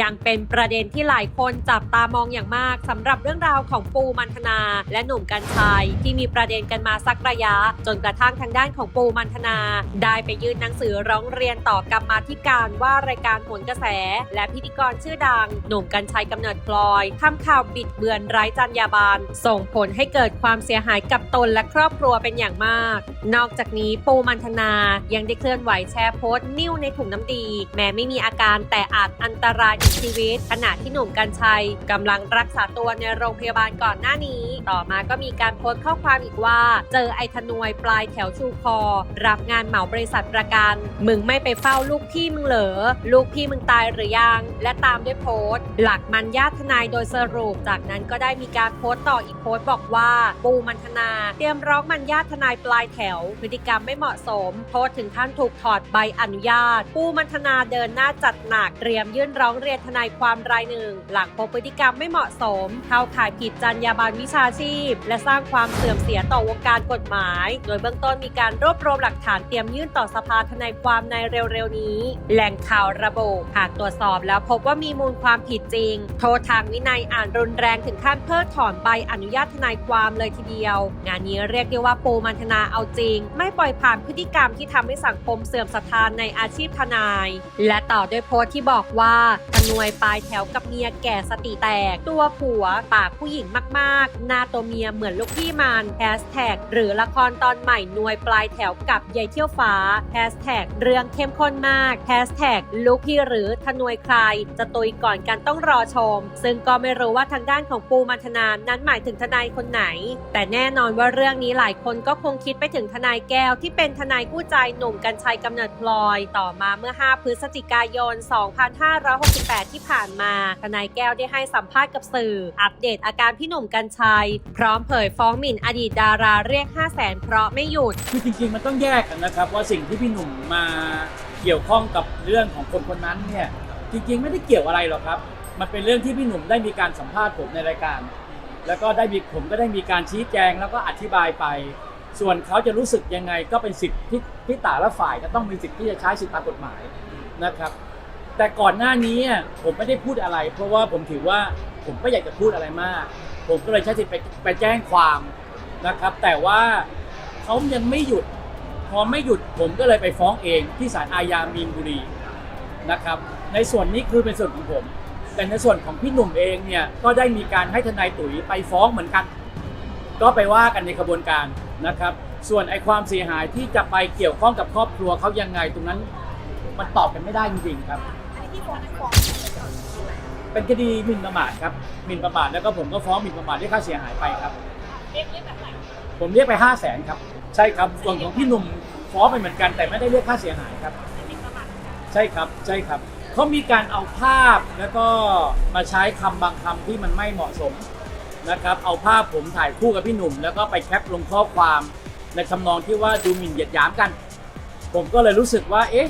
ยังเป็นประเด็นที่หลายคนจับตามองอย่างมากสำหรับเรื่องราวของปูมันธนา และหนุ่มกัญชัย ที่มีประเด็นกันมาสักระยะ จนกระทั่งทางด้านของปูมันธนา ได้ไปยื่นหนังสือร้องเรียนต่อกรรมาธิการว่ารายการโหนกระแส และพิธีกรชื่อดัง หนุ่มกัญชัยกำเนิดพลอยทำข่าวบิดเบือนไร้จรรยาบรรณส่งผลให้เกิดความเสียหายกับตนและครอบครัวเป็นอย่างมาก นอกจากนี้ปูมันธนายังได้เคลื่อนไหวแชร์โพสต์นิ้วในถุงน้ำดี แม้ไม่มีอาการแต่อาจอันตรายถึงชีวิต ขณะที่หนุ่มกัญชัยกำลังรักษาตัวในโรงพยาบาลก่อนหน้านี้ ต่อมาก็มีการโพสต์ข้อความอีกว่า เจอไอ้ธนวยปลายแถวชูคอ รับงานเหมาบริษัทประกัน มึงไม่ไปเฝ้าลูกพี่มึงเหรอ ลูกพี่มึงตายหรือยัง และตามด้วยโพสต์ หลักมันญาติทนายโดยสรุป จากนั้นก็ได้มีการโพสต์ต่ออีกโพสต์บอกว่า ปูมันธนา เตรียมร้องมันญาติทนายปลายแถว พฤติกรรมไม่เหมาะสมโทษถึงขั้นถูกถอดใบอนุญาต ปูมันธนาเดินหน้าจัดหนักเตรียมยื่นร้องเรียนทนายความรายหนึ่ง หลังพบพฤติกรรมไม่เหมาะสม เข้าข่ายผิดจรรยาบรรณวิชาชีพ และสร้างความเสื่อมเสียต่อวงการกฎหมาย โดยเบื้องต้นมีการรวบรวมหลักฐานเตรียมยื่นต่อสภาทนายความในเร็วๆนี้ แหล่งข่าวระบุหากตรวจสอบแล้วพบว่ามีมูลความผิดจริง โทษทางวินัยอ่านรุนแรงถึงขั้นเพิกถอนใบอนุญาตทนายความเลยทีเดียว งานนี้เรียกได้ว่าปูมันธนาเอาจริง ไม่ปล่อยผ่านพฤติกรรมที่ทำให้สังคมเสื่อมศรัทธานในอาชีพทนาย และต่อด้วยโพสต์ที่บอกว่านวยปลายแถวกับเมียแก่สติแตก ตัวผัวปากผู้หญิงมากๆ หน้าตัวเมียเหมือนลูกพี่มันแฮชแท็กหรือละครตอนใหม่นวยปลายแถวกับยายเที่ยวฟ้าแฮชแท็กเรื่องเข้มข้นมากแฮชแท็กลูกพี่หรือทนวยใคร จะตุยก่อนกันต้องรอชม ซึ่งก็ไม่รู้ว่าทางด้านของปูมันธนานั้นหมายถึงทนายคนไหน แต่แน่นอนว่าเรื่องนี้หลายคนก็คงคิดไปถึงทนายแก้ว ที่เป็นทนายกู้ใจหนุ่มกัญชัยกำเนิดพลอย ต่อมาเมื่อ 5 พฤศจิกายน 2568ที่ผ่านมา ทนายแก้วได้ให้สัมภาษณ์กับสื่อ อัปเดตอาการพี่หนุ่มกัญชัย พร้อมเผยฟ้องหมิ่นอดีตดาราเรียก 5 0 0แสนเพราะไม่หยุด คือจริงๆ มันต้องแยกกันนะครับ ว่าสิ่งที่พี่หนุ่มมาเกี่ยวข้องกับเรื่องของคนคนนั้นเนี่ยจริงๆ ไม่ได้เกี่ยวอะไรหรอกครับ มันเป็นเรื่องที่พี่หนุ่มได้มีการสัมภาษณ์ผมในรายการ แล้วก็ได้มีผมก็ได้มีการชี้แจงแล้วก็อธิบายไป ส่วนเขาจะรู้สึกยังไงก็เป็นสิทธิ์ที่แต่ละฝ่ายจะต้องมีสิทธิ์ที่จะใช้สิทธิตามกฎหมายนะครับ แต่ก่อนหน้านี้อะผมไม่ได้พูดอะไร เพราะว่าผมถือว่าผมไม่อยากจะพูดอะไรมาก ผมก็เลยใช้สิทธิ์ไปไปแจ้งความนะครับ แต่ว่าเขายังไม่หยุด พอไม่หยุดผมก็เลยไปฟ้องเองที่ศาลอาญามีนบุรีนะครับ ในส่วนนี้คือเป็นส่วนของผม แต่ในส่วนของพี่หนุ่มเองเนี่ยก็ได้มีการให้ทนายตุ๋ยไปฟ้องเหมือนกัน ก็ไปว่ากันในกระบวนการนะครับ ส่วนไอ้ความเสียหายที่จะไปเกี่ยวข้องกับครอบครัวเขายังไงตรงนั้น มันตอบกันไม่ได้จริงๆครับ เป็นคดีหมิ่นประมาทครับหมิ่นประมาทแล้วก็ผมก็ฟ้องหมิ่นประมาทเรียกค่าเสียหายไปครับผมเรียกไปห้าแสนครับ ใช่ครับส่วนของพี่หนุ่มฟ้องไปเหมือนกัน แต่ไม่ได้เรียกค่าเสียหายครับใช่ครับใช่ครับเขามีการเอาภาพแล้วก็มาใช้คำบางคำที่มันไม่เหมาะสมนะครับ เอาภาพผมถ่ายคู่กับพี่หนุ่ม แล้วก็ไปแคปลงข้อความในทำนองที่ว่าดูหมิ่นเหยียดหยามกัน ผมก็เลยรู้สึกว่า เอ๊ะ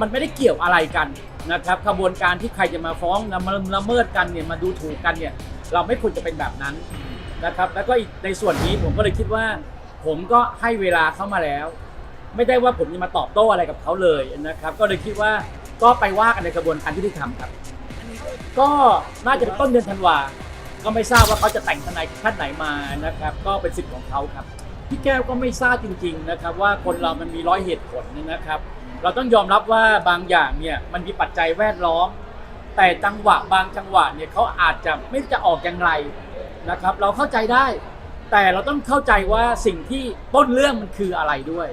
มันไม่ได้เกี่ยวอะไรกัน นะครับขบวนการที่ใครจะมาฟ้องนำมาละเมิดกันเนี่ยมาดูถูกกันเนี่ยเราไม่ควรจะเป็นแบบนั้นนะครับแล้วก็อีกในส่วนนี้ผมก็เลยคิดว่า ผมก็ให้เวลาเข้ามาแล้ว ไม่ได้ว่าผมจะมาตอบโต้อะไรกับเขาเลยนะครับ ก็เลยคิดว่าก็ไปว่ากันในกระบวนการยุติธรรมครับ ก็น่าจะเป็นต้นเดือนธันวาก็ไม่ทราบว่าเขาจะแต่งทนายท่านไหนมานะครับ ก็เป็นสิทธิ์ของเขาครับพี่แก้วก็ไม่ทราบจริง ๆนะครับ ว่าคนเรามันมีร้อยเหตุผลนะครับ เราต้องยอมรับว่าบางอย่างเนี่ยมันมีปัจจัยแวดล้อม แต่จังหวะบางจังหวะเนี่ยเขาอาจจะไม่รู้จะออกอย่างไรนะครับ เราเข้าใจได้ แต่เราต้องเข้าใจว่าสิ่งที่ต้นเรื่องมันคืออะไรด้วย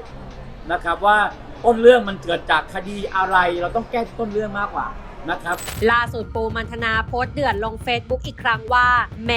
นะครับว่าต้นเรื่องมันเกิดจากคดีอะไร เราต้องแก้ต้นเรื่องมากกว่า นะครับ ล่าสุดปูมันธนาโพสต์เดือดลงเฟซบุ๊กอีกครั้งว่า แหม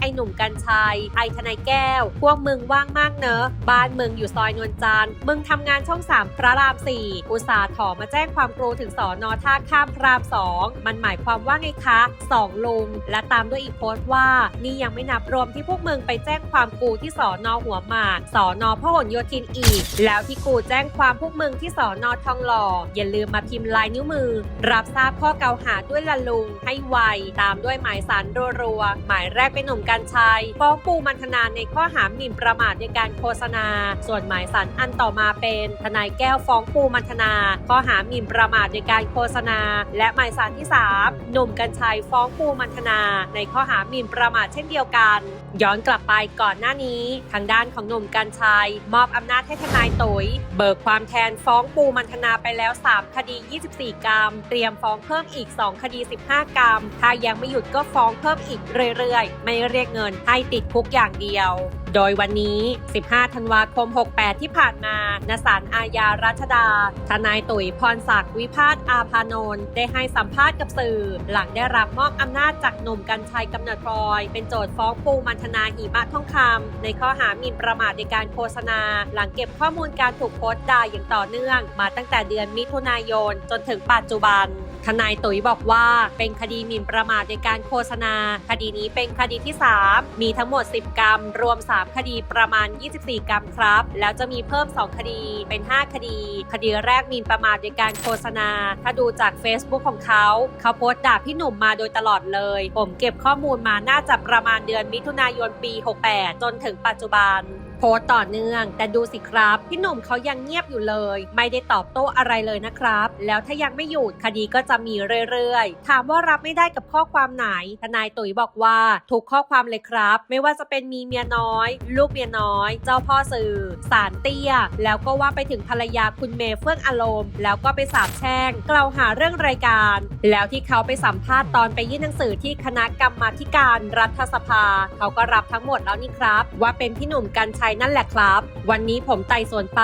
ไอหนุ่มกัญชัย ไอทนายแก้ว พวกมึงว่างมากเนอะ บ้านมึงอยู่ซอยนวลจันทร์มึงทำงานช่องสามพระรามสี่อุตสาห์ถอมาแจ้งความกรูถึงสอนอท่าข้ามพระรามสองมันหมายความว่าไงคะสองลุง และตามด้วยอีกโพสต์ว่า นี่ยังไม่นับรวมที่พวกมึงไปแจ้งความกูที่สอนอหัวหมากสอนอพหลโยธินอีก แล้วที่กูแจ้งความพวกมึงที่สอนอทองหล่ออย่าลืมมาพิมพ์ลายนิ้วมือ รับทราบข้อข้อกล่าวหาด้วยละลุง ให้ไว ตามด้วยหมายสารรัวๆ หมายแรกเป็นหนุ่มกัญชัย ฟ้องปูมันธนาในข้อหาหมิ่นประมาทในการโฆษณา ส่วนหมายสารอันต่อมาเป็นทนายแก้วฟ้องปูมันธนา ข้อหาหมิ่นประมาทในการโฆษณา และหมายสารที่ 3 หนุ่มกัญชัยฟ้องปูมันธนา ในข้อหาหมิ่นประมาทเช่นเดียวกัน ย้อนกลับไปก่อนหน้านี้ ทางด้านของหนุ่มกัญชัย มอบอำนาจให้ทนายตุ๋ยเบิกความแทนฟ้องปูมันธนาไปแล้ว 3 คดี 24 กรัมเตรียมฟ้องเพิ่มิ่มอีก 2 คดี 15 กรัม ถ้ายังไม่หยุดก็ฟ้องเพิ่มอีกเรื่อยๆ ไม่เรียกเงินให้ติดคุกอย่างเดียว โดยวันนี้ 15 ธันวาคม 68 ที่ผ่านมาณศาลอาญารัชดา ทนายตุ๋ยพรศักดิ์วิพาทอาภานนท์ได้ให้สัมภาษณ์กับสื่อ หลังได้รับมอบอำนาจจากหนุ่มกัญชัยกำเนิดพลอย เป็นโจทย์ฟ้องปูมันธนาหิมะทองคำในข้อหาหมิ่นประมาทในการโฆษณา หลังเก็บข้อมูลการถูกโพสต์ด่าอย่างต่อเนื่อง มาตั้งแต่เดือนมิถุนายนจนถึงปัจจุบัน ทนายตุ๋ยบอกว่าเป็นคดีหมิ่นประมาทในการโฆษณา คดีนี้เป็นคดีที่ 3 มีทั้งหมด 10 กรัมรวม 3 คดีประมาณ 24 กรัมครับ แล้วจะมีเพิ่ม 2 คดีเป็น 5 คดี คดีแรกหมิ่นประมาทในการโฆษณา ถ้าดูจาก Facebook ของเขา เขาโพสต์ด่าพี่หนุ่มมาโดยตลอดเลย ผมเก็บข้อมูลมาน่าจะประมาณเดือนมิถุนายนปี 68 จนถึงปัจจุบัน โพสต่อเนื่อง แต่ดูสิครับ พี่หนุ่มเขายังเงียบอยู่เลย ไม่ได้ตอบโต้อะไรเลยนะครับ แล้วถ้ายังไม่หยุดคดีก็จะมีเรื่อยๆ ถามว่ารับไม่ได้กับข้อความไหน ทนายตุ๋ยบอกว่าทุกข้อความเลยครับ ไม่ว่าจะเป็นมีเมียน้อย ลูกเมียน้อย เจ้าพ่อสื่อ สารเตี้ย แล้วก็ว่าไปถึงภรรยาคุณเมย์เฟื่องอารมณ์ แล้วก็ไปสาบแช่งกล่าวหาเรื่องรายการ แล้วที่เขาไปสัมภาษณ์ตอนไปยื่นหนังสือที่คณะกรรมาธิการรัฐสภา เขาก็รับทั้งหมดแล้วนี่ครับ ว่าเป็นพี่หนุ่มกัญชัยนั่นแหละครับ วันนี้ผมไต่สวนไป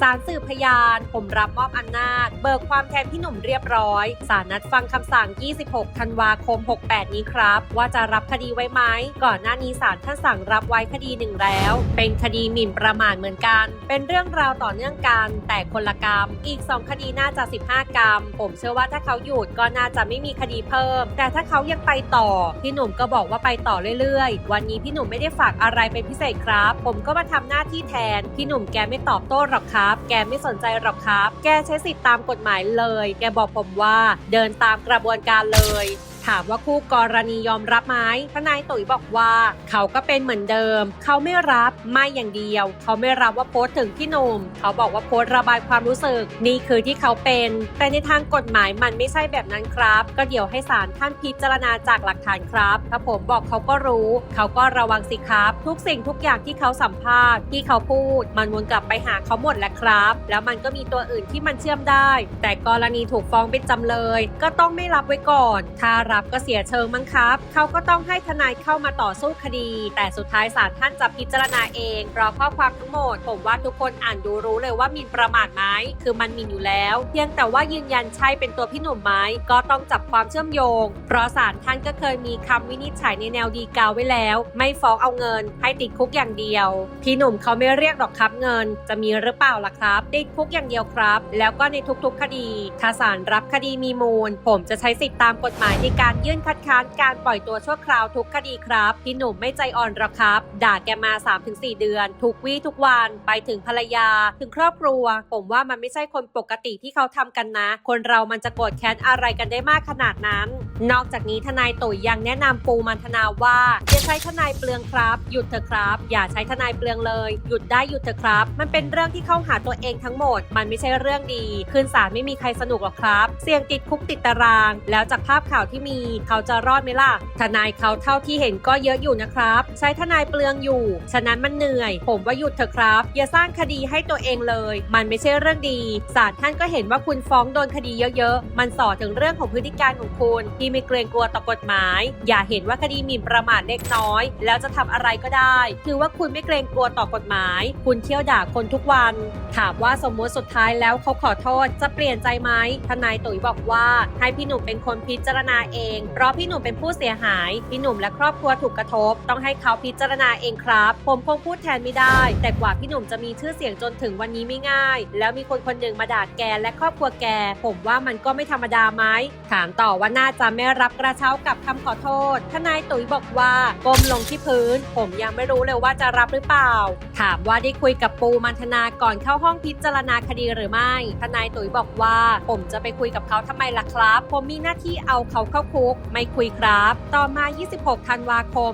ศาลสืบพยาน ผมรับมอบอำนาจ เบิกความแทนพี่หนุ่มเรียบร้อยศาลนัดฟังคำสั่ง 26 ธันวาคม 68 นี้ครับ ว่าจะรับคดีไว้ไหม ก่อนหน้านี้ศาลท่านสั่งรับไว้คดีหนึ่งแล้ว เป็นคดีหมิ่นประมาทเหมือนกัน เป็นเรื่องราวต่อเนื่องกัน แต่คนละกรรม อีก 2 คดีน่าจะ 15 กรรม ผมเชื่อว่าถ้าเขาหยุดก็น่าจะไม่มีคดีเพิ่ม แต่ถ้าเขายังไปต่อ พี่หนุ่มก็บอกว่าไปต่อเรื่อยๆ วันนี้พี่หนุ่มไม่ได้ฝากอะไรเป็นพิเศษครับ ผมก็มาทำหน้าที่แทน พี่หนุ่มแกไม่ตอบโต้หรอกครับ แกไม่สนใจหรอกครับ แกใช้สิทธิตามกฎหมายเลย แกบอกผมว่าเดินตามกระบวนการเลย ถามว่าคู่กรณียอมรับไหมทนายตุ๋ยบอกว่า เขาก็เป็นเหมือนเดิม เขาไม่รับไม่อย่างเดียว เขาไม่รับว่าโพสต์ถึงพี่หนุ่ม เขาบอกว่าโพสต์ระบายความรู้สึก นี่คือที่เขาเป็น แต่ในทางกฎหมายมันไม่ใช่แบบนั้นครับ ก็เดี๋ยวให้ศาลท่านพิจารณาจากหลักฐานครับถ้าผมบอกเขาก็รู้ เขาก็ระวังสิครับ ทุกสิ่งทุกอย่างที่เขาสัมภาษณ์ที่เขาพูด มันวนกลับไปหาเขาหมดแหละครับ แล้วมันก็มีตัวอื่นที่มันเชื่อมได้ แต่กรณีถูกฟ้องเป็นจำเลย ก็ต้องไม่รับไว้ก่อนถ้ารับก็เสียเชิงมั้งครับ เขาก็ต้องให้ทนายเข้ามาต่อสู้คดี แต่สุดท้ายศาลท่านจะพิจารณาเองเพราะข้อความทั้งหมด ผมว่าทุกคนอ่านดูรู้เลยว่ามินประมาทไหมคือมันมินอยู่แล้ว เพียงแต่ว่ายืนยันใช่เป็นตัวพี่หนุ่มไหมก็ต้องจับความเชื่อมโยง เพราะศาลท่านก็เคยมีคำวินิจฉัยในแนวดีกาไว้แล้ว ไม่ฟ้องเอาเงิน ให้ติดคุกอย่างเดียว พี่หนุ่มเขาไม่เรียกหรอกครับเงิน จะมีหรือเปล่าล่ะครับ ติดคุกอย่างเดียวครับ แล้วก็ในทุกๆคดีถ้าศาลรับคดีมีมูล ผมจะใช้สิทธิตามกฎหมายในการการยื่นคัดค้านการปล่อยตัวชั่วคราวทุกคดีครับ พี่หนุ่มไม่ใจอ่อนหรอกครับ ด่าแกมา 3-4 เดือน ทุกวี่ทุกวันไปถึงภรรยา ถึงครอบครัว ผมว่ามันไม่ใช่คนปกติที่เขาทำกันนะ คนเรามันจะโกรธแค้นอะไรกันได้มากขนาดนั้น นอกจากนี้ทนายตุ๋ยยังแนะนำปูมันธนาว่าอย่าใช้ทนายเปลืองครับ หยุดเถอะครับ อย่าใช้ทนายเปลืองเลย หยุดได้หยุดเถอะครับ มันเป็นเรื่องที่เข้าหาตัวเองทั้งหมด มันไม่ใช่เรื่องดี ขึ้นศาลไม่มีใครสนุกหรอกครับ เสี่ยงติดคุกติดตาราง แล้วจากภาพข่าวที่มีเขาจะรอดไหมล่ะ ทนายเขาเท่าที่เห็นก็เยอะอยู่นะครับ ใช้ทนายเปลืองอยู่ ฉะนั้นมันเหนื่อย ผมว่าหยุดเถอะครับ อย่าสร้างคดีให้ตัวเองเลย มันไม่ใช่เรื่องดีศาลท่านก็เห็นว่าคุณฟ้องโดนคดีเยอะๆ มันส่อถึงเรื่องของพฤติการของคุณ ที่ไม่เกรงกลัวต่อกฎหมาย อย่าเห็นว่าคดีหมิ่นประมาทเล็กน้อย แล้วจะทำอะไรก็ได้ถือว่าคุณไม่เกรงกลัวต่อกฎหมาย คุณเที่ยวด่าคนทุกวัน ถามว่าสมมติสุดท้ายแล้วเขาขอโทษจะเปลี่ยนใจไหมทนายตุ๋ยบอกว่าให้พี่หนุ่มเป็นคนพิจารณาเองเพราะพี่หนุ่มเป็นผู้เสียหาย พี่หนุ่มและครอบครัวถูกกระทบ ต้องให้เขาพิจารณาเองครับ ผมคงพูดแทนไม่ได้ แต่กว่าพี่หนุ่มจะมีชื่อเสียงจนถึงวันนี้ไม่ง่าย แล้วมีคนคนหนึ่งมาด่าแกและครอบครัวแก ผมว่ามันก็ไม่ธรรมดาไหมถามต่อว่าน่าจะไม่รับกระเช้ากับคำขอโทษ ทนายตุ๋ยบอกว่าก้มลงที่พื้น ผมยังไม่รู้เลยว่าจะรับหรือเปล่า ถามว่าได้คุยกับปูมันธนาก่อนเข้าห้องพิจารณาคดีหรือไม่ ทนายตุ๋ยบอกว่า ผมจะไปคุยกับเขาทำไมล่ะครับ ผมมีหน้าที่เอาเขาเข้าคุก ไม่คุยครับ ต่อมา 26 ธันวาคม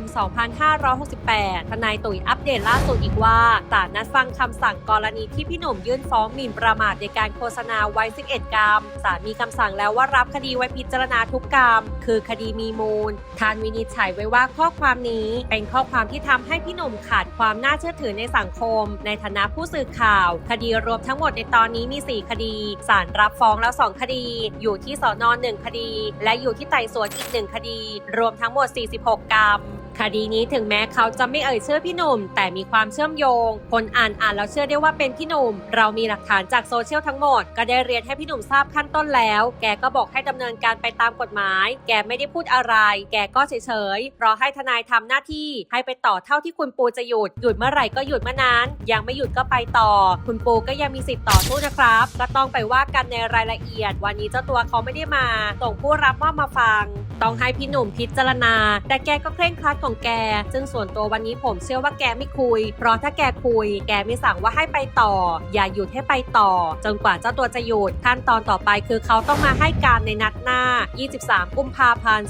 2568 ทนายตุ๋ยอัปเดตล่าสุดอีกว่าศาลนัดฟังคำสั่งกรณีที่พี่หนุ่มยื่นฟ้องหมิ่นประมาทในการโฆษณาไว้ 11 กรรมศาลมีคำสั่งแล้วว่ารับคดีไว้พิจารณาทุกกรรม คือคดีมีมูลทานวินิจฉัยไว้ว่าข้อความนี้เป็นข้อความที่ทำให้พี่หนุ่มขาดความน่าเชื่อถือในสังคม ในฐานะผู้สื่อข่าว คดีรวมทั้งหมดในตอนนี้มี 4 คดีศาลรับฟ้องแล้ว 2 คดี อยู่ที่สอนอนหนึ่งคดี และอยู่ที่ไต่สวนอีกหนึ่งคดี รวมทั้งหมด 46 กรรม คดีนี้ถึงแม้เขาจะไม่เอ่ยชื่อพี่หนุ่ม แต่มีความเชื่อมโยง คนอ่านอ่านแล้วเชื่อได้ว่าเป็นพี่หนุ่ม เรามีหลักฐานจากโซเชียลทั้งหมด ก็ได้เรียนให้พี่หนุ่มทราบขั้นต้นแล้ว แกก็บอกให้ดำเนินการไปตามกฎหมาย แกไม่ได้พูดอะไร แกก็เฉยๆเพราะให้ทนายทำหน้าที่ ให้ไปต่อเท่าที่คุณปูจะหยุด หยุดเมื่อไหร่ก็หยุดเมื่อนั้น ยังไม่หยุดก็ไปต่อ คุณปูก็ยังมีสิทธิ์ต่อสู้นะครับ ก็ต้องไปว่ากันในรายละเอียด วันนี้เจ้าตัวเขาไม่ได้มาส่งผู้รับมอบมาฟัง ต้องให้พี่หนุ่มพิจารณา แต่แกก็เคร่งครัดของแก ซึ่งส่วนตัววันนี้ผมเชื่อว่าแกไม่คุย เพราะถ้าแกคุย แกไม่สั่งว่าให้ไปต่อ อย่าหยุดให้ไปต่อ จนกว่าเจ้าตัวจะหยุดขั้นตอนต่อไปคือเขาต้องมาให้การในนัดหน้า 23 กุมภาพันธ์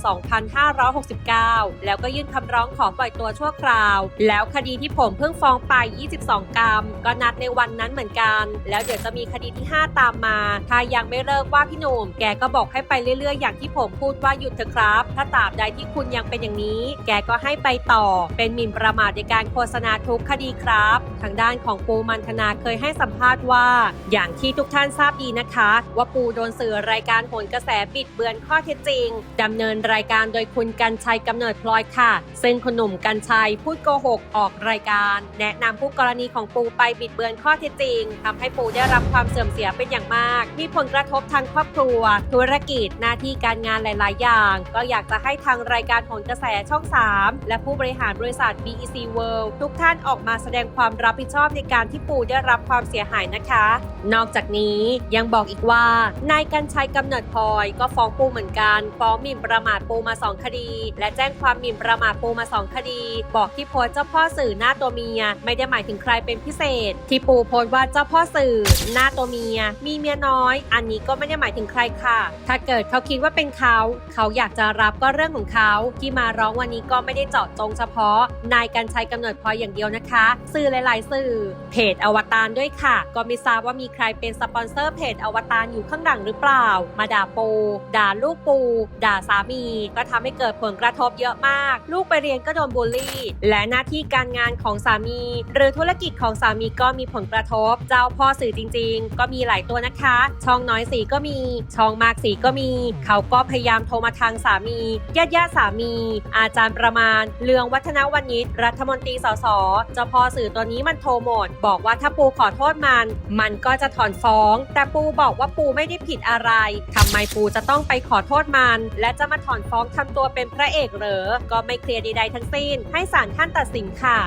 2569 แล้วก็ยื่นคำร้องขอปล่อยตัวชั่วคราว แล้วคดีที่ผมเพิ่งฟ้องไป 22 กรัมก็นัดในวันนั้นเหมือนกัน แล้วเดี๋ยวจะมีคดีที่ 5 ตามมา ถ้ายังไม่เลิกว่าพี่หนุ่ม แกก็บอกให้ไปเรื่อยๆ อย่างที่ผมพูดว่าหยุดเถอะครับถ้าตราบใดที่คุณยังเป็นอย่างนี้ แกก็ให้ไปต่อ เป็นหมิ่นประมาทในการโฆษณาทุกคดีครับ ทางด้านของปูมันธนาเคยให้สัมภาษณ์ว่า อย่างที่ทุกท่านทราบดีนะคะ ว่าปูโดนสื่อรายการโหนกระแสบิดเบือนข้อเท็จจริงดำเนินรายการโดยคุณกันชัยกำเนิดพลอยค่ะ ซึ่งคุณหนุ่มกันชัยพูดโกหกออกรายการ แนะนำผู้กรณีของปูไปบิดเบือนข้อเท็จจริงทำให้ปูได้รับความเสื่อมเสียเป็นอย่างมาก มีผลกระทบทางครอบครัว ธุรกิจหน้าที่การงานหลาย ๆ อย่างก็อยากจะให้ทางรายการโหนกระแสช่อง 3 และผู้บริหารบริษัท BEC World ทุกท่านออกมาแสดงความรับผิดชอบในการที่ปูได้รับความเสียหายนะคะ นอกจากนี้ยังบอกอีกว่านายกันชัยกำเนิดพลอยก็ฟ้องปูเหมือนกันฟ้องหมิ่นประมาทปูมา 2 คดี และแจ้งความหมิ่นประมาทปูมา 2 คดี บอกที่โพสเจ้าพ่อสื่อหน้าตัวเมีย ไม่ได้หมายถึงใครเป็นพิเศษ ที่ปูโพสว่าเจ้าพ่อสื่อหน้าตัวเมีย มีเมียน้อย อันนี้ก็ไม่ได้หมายถึงใครค่ะ ถ้าเกิดเขาคิดว่าเป็นเขาเขาอยากจะจะรับก็เรื่องของเขาที่มาร้องวันนี้ก็ไม่ได้เจาะจงเฉพาะ นายกันชัยกำเนิดพลอยอย่างเดียวนะคะ สื่อหลาย ๆ สื่อ เพจอวตารด้วยค่ะ ก็ไม่ทราบว่ามีใครเป็นสปอนเซอร์เพจอวตารอยู่ข้างหลังหรือเปล่า มาด่าปู ด่าลูกปู ด่าสามี ก็ทำให้เกิดผลกระทบเยอะมาก ลูกไปเรียนก็โดนบูลลี่ และหน้าที่การงานของสามี หรือธุรกิจของสามีก็มีผลกระทบ เจ้าพ่อสื่อจริง ๆ ก็มีหลายตัวนะคะ ช่องน้อยสีก็มี ช่องมากสีก็มี เขาก็พยายามโทรมาทางสามีญาติญาติสามี อาจารย์ประมาณ เลืองวัฒนวณิชรัฐมนตรีสสเจ้าพ่อสื่อตัวนี้มันโทรหมด บอกว่าถ้าปูขอโทษมัน มันก็จะถอนฟ้อง แต่ปูบอกว่าปูไม่ได้ผิดอะไรทำไมปูจะต้องไปขอโทษมัน และจะมาถอนฟ้องทำตัวเป็นพระเอกเหรอก็ไม่เคลียร์ใดๆทั้งสิ้น ให้ศาลท่านตัดสินค่ะ